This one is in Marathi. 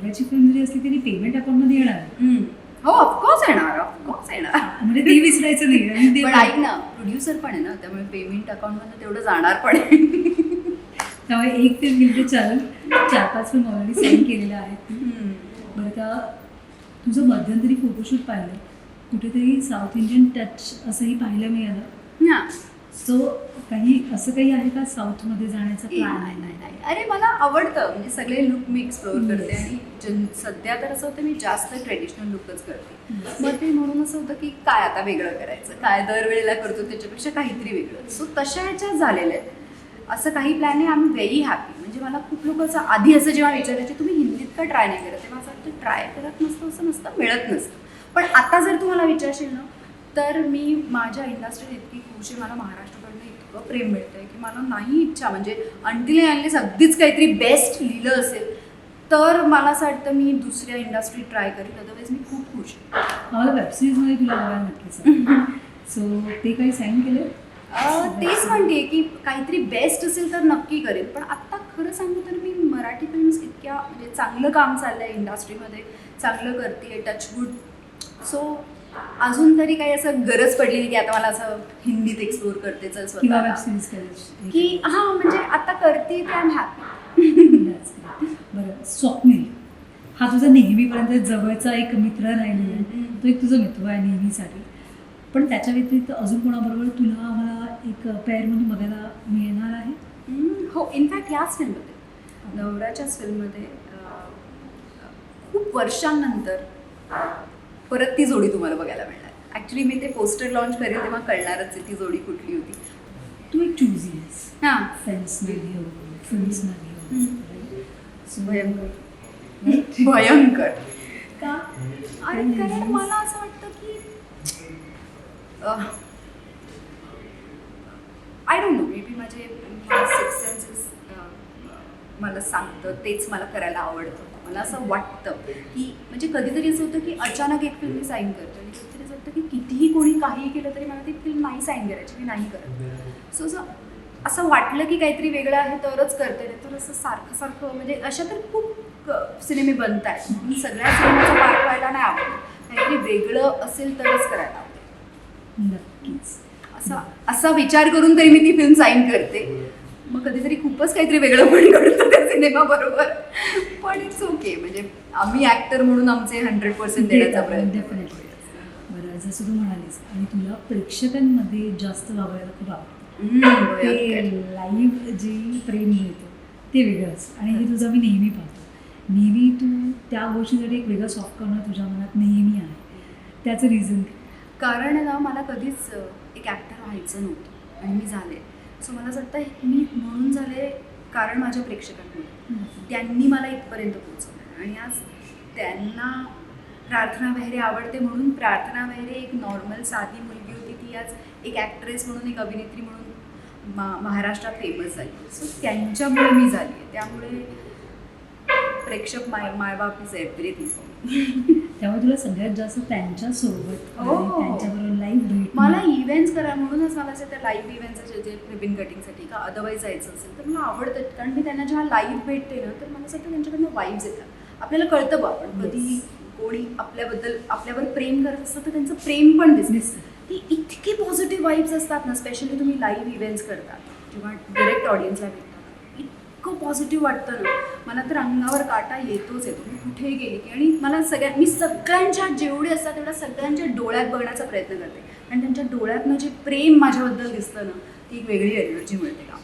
नवऱ्याची फिल्म जरी असली तरी पेमेंट अकाउंटमध्ये येणार. हो ऑफकोर्स येणार ऑफकोर्स येणार. म्हणजे ते विसरायचं नाही ते पण ऐक ना प्रोड्युसर पण आहे ना त्यामुळे पेमेंट अकाउंटमध्ये तेवढं जाणार पण आहे. त्यामुळे एक फिल्म गेली चालेल चार पाच फिल्म ऑलरेडी साईन केलेल्या आहेत. बरं का तुझं मध्यंतरी फोटोशूट पाहिलं. कुठेतरी साऊथ इंडियन टच असंही पाहायला मिळालं. सो काही असं काही आहे का साऊथमध्ये जाण्याचा प्लॅन नाही, नाही, नाही. अरे मला आवडतं. म्हणजे सगळे लुक मी एक्सप्लोअर करते. आणि जन सध्या तर असं होतं मी जास्त ट्रेडिशनल लुकच करते. मग ते म्हणून असं होतं की काय आता वेगळं करायचं? काय दरवेळेला करतो त्याच्यापेक्षा काहीतरी वेगळं. सो तशा ह्याच्यात झालेलं आहे असं काही प्लॅन आहे. आम्ही व्हेरी हॅपी म्हणजे मला खूप लोक असं आधी असं जेव्हा विचारायचे तुम्ही हिंदीत का ट्राय नाही करत? तेव्हा असं वाटतं ट्राय करत नसतं असं नसतं मिळत नसतं. पण आता जर तुम्हाला विचारशील ना तर मी माझ्या इंडस्ट्रीत इतकी खुश आहे. मला महाराष्ट्राकडनं इतकं प्रेम मिळतं आहे की मला नाही इच्छा. म्हणजे अंटिल अनलेस अगदीच काहीतरी बेस्ट लिहिलं असेल तर मला असं वाटतं मी दुसऱ्या इंडस्ट्रीत ट्राय करेन. अदरवाईज मी खूप खुश आहे. आम्हाला वेबसिरीजमध्ये तुला बघायला नक्कीच सो ते काही साईन केलं तेच म्हणते की काहीतरी बेस्ट असेल तर नक्की करेन. पण आत्ता खरं सांगू तर मी मराठी फिल्म्स इतक्या म्हणजे चांगलं काम चाललं आहे इंडस्ट्रीमध्ये चांगलं करते टचवूड सो अजून तरी काही असं गरज पडली की आता मला असं हिंदीत एक्सप्लोर करते चल की हां म्हणजे आता करते ते आय एम हॅपी. बरं स्वप्नील हा तुझा नेहमीपर्यंत जवळचा एक मित्र राहिलेला आहे. तो एक तुझा मित्र आहे नेहमीसाठी. पण त्याच्या व्यतिरिक्त अजून कोणाबरोबर तुला आम्हाला एक पेअर म्हणून बघायला मिळणार आहे? हो इनफॅक्ट याच फिल्ममध्ये नवऱ्याच्याच फिल्ममध्ये खूप वर्षांनंतर परत ती जोडी तुम्हाला बघायला मिळणार. ॲक्च्युली मी ते पोस्टर लॉन्च करेल तेव्हा कळणारच आहे ती जोडी कुठली होती. तू एक चूजी हां. फ्रेंड्स नाही हो फ्रेंड्स नाही भयंकर. भयंकर. का? आणि कारण मला असं वाटतं की I don't know maybe माझे सिक्स सेन्सेस मला सांगतं तेच मला करायला आवडतं. मला असं वाटतं की म्हणजे कधीतरी असं होतं की अचानक एक फिल्म मी साईन करतो. आणि कधीतरी असं वाटतं की कितीही कोणी काहीही केलं तरी मला ती फिल्म नाही साईन करायची मी नाही करत. सो असं असं वाटलं की काहीतरी वेगळं आहे तरच करते. नाही तर असं सारखं सारखं म्हणजे अशा तर खूप सिनेमे बनत आहेत. म्हणून सगळ्या सिनेमाचा पाठ व्हायला नाही आवडत. काहीतरी वेगळं असेल तरच करायला आवडतं. नक्कीच. असा असा विचार करून तरी मी ती फिल्म साईन करते. मग कधीतरी खूपच काहीतरी वेगळं पण करतो त्या सिनेमा बरोबर पण इट्स ओके म्हणजे आम्ही ऍक्टर म्हणून आमचे हंड्रेड पर्सेंट देण्याचा प्रयत्न डेफिनेटली बरं जसं तू म्हणालीस आणि तुला प्रेक्षकांमध्ये जास्त वावरायला खूप आवडतं. हम्म, ते. लाईव्ह जे प्रेम मिळतं ते वेगळंच आणि हे तुझं मी नेहमी पाहतो. नेहमी तू त्या गोष्टीसाठी एक वेगळं सॉफ्ट कॉर्नर तुझ्या मनात नेहमी आहे. त्याचं रिझन कारण ना मला कधीच एक ॲक्टर व्हायचं नव्हतं. आणि मी झाले. सो मला असं वाटतं मी म्हणून झाले कारण माझ्या प्रेक्षकांमुळे त्यांनी मला इथपर्यंत पोहोचवलं आणि आज त्यांना प्रार्थना बेहरे आवडते म्हणून प्रार्थना बेहरे एक नॉर्मल साधी मुलगी होती ती आज एक ॲक्ट्रेस म्हणून एक अभिनेत्री म्हणून मा महाराष्ट्रात फेमस झाली. सो त्यांच्यामुळे मी झाली आहे. त्यामुळे प्रेक्षक माय मायबाप इज एव्हरीथिंग त्यामुळे तुला सगळ्यात जास्त त्यांच्यासोबत हो. त्यांच्याबरोबर इव्हेंट्स करा म्हणूनच मला असं त्या लाईव्ह इव्हेंट्स जे रिबिन कटिंगसाठी का अदरवाईज जायचं असेल तर मला आवडतं. कारण मी त्यांना जेव्हा लाईव्ह भेटते ना तर मला असं वाटतं त्यांच्याकडनं वाईब्स येतात. आपल्याला कळतं बा आपण कधी कोणी आपल्याबद्दल आपल्यावर प्रेम करत असतं तर त्यांचं प्रेम पण दिसतं. ती इतकी पॉझिटिव्ह वाईब्स असतात ना स्पेशली तुम्ही लाईव्ह इव्हेंट्स करतात किंवा डिरेक्ट ऑडियन्सला भेटतात इतकं पॉझिटिव्ह वाटतं ना. मला तर अंगावर काटा येतोच येतो मी कुठेही गेली की आणि मला सगळ्या मी सगळ्यांच्या जेवढे असतात तेवढ्या सगळ्यांच्या डोळ्यात बघण्याचा प्रयत्न करते. आणि त्यांच्या डोळ्यातनं जे म्हणजे प्रेम माझ्याबद्दल दिसतं ना ती एक वेगळी एनर्जी मिळते का